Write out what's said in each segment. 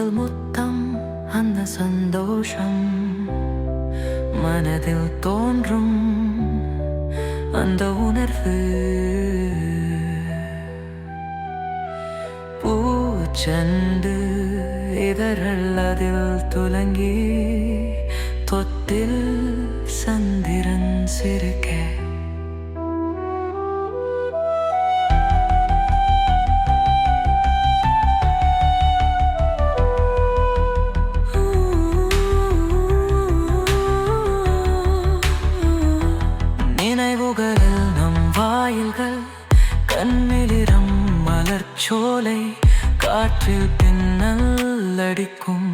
முதல் முத்தம் அந்த சந்தோஷம் மனதில் தோன்றும் அந்த உணர்வு. பூச்சண்டு இதழ் அதில் துலங்கி தொட்டில் சந்திரன் சிறுக்கே நம் வாயில்கள் கண்ணிலிரம் மலர்ச்சோலை காற்றில் பின்னல் அடிக்கும்.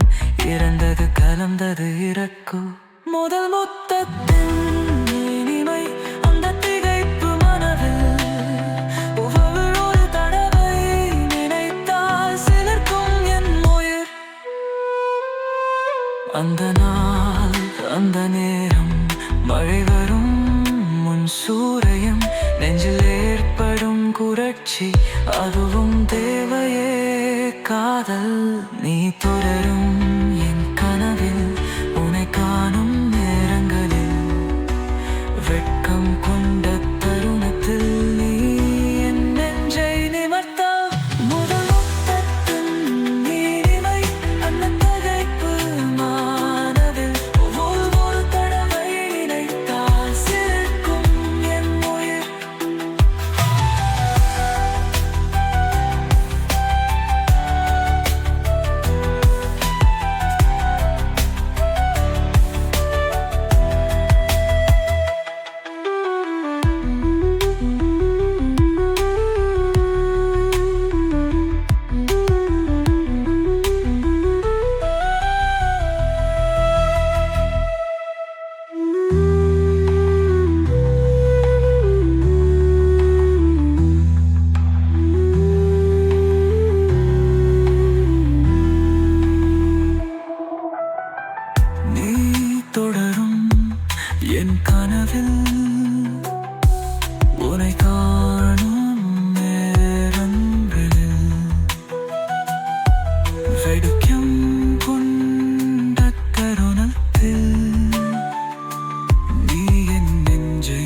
இறந்தது கலந்தது இறக்கும். முதல் முத்தத்தின் இனிமை அந்த திகைப்பு மனதில். ஒவ்வொரு தடவை நினைத்தால் என் உயிர். அந்த நாள் அந்த நேரம் மழை வரும் முன் சூரியன் நெஞ்சில் ஏற்படும் குரட்சி அதுவும் தேவையே காதல். நீ தொடரும் என் கனவில் உனை காணும் நேரங்களில். வெட்கம் கொண்ட என் கனவில் உனை காணும் நேரங்களில் வெடுக்கும் கொண்ட கருணத்தில் நீ என் நெஞ்சை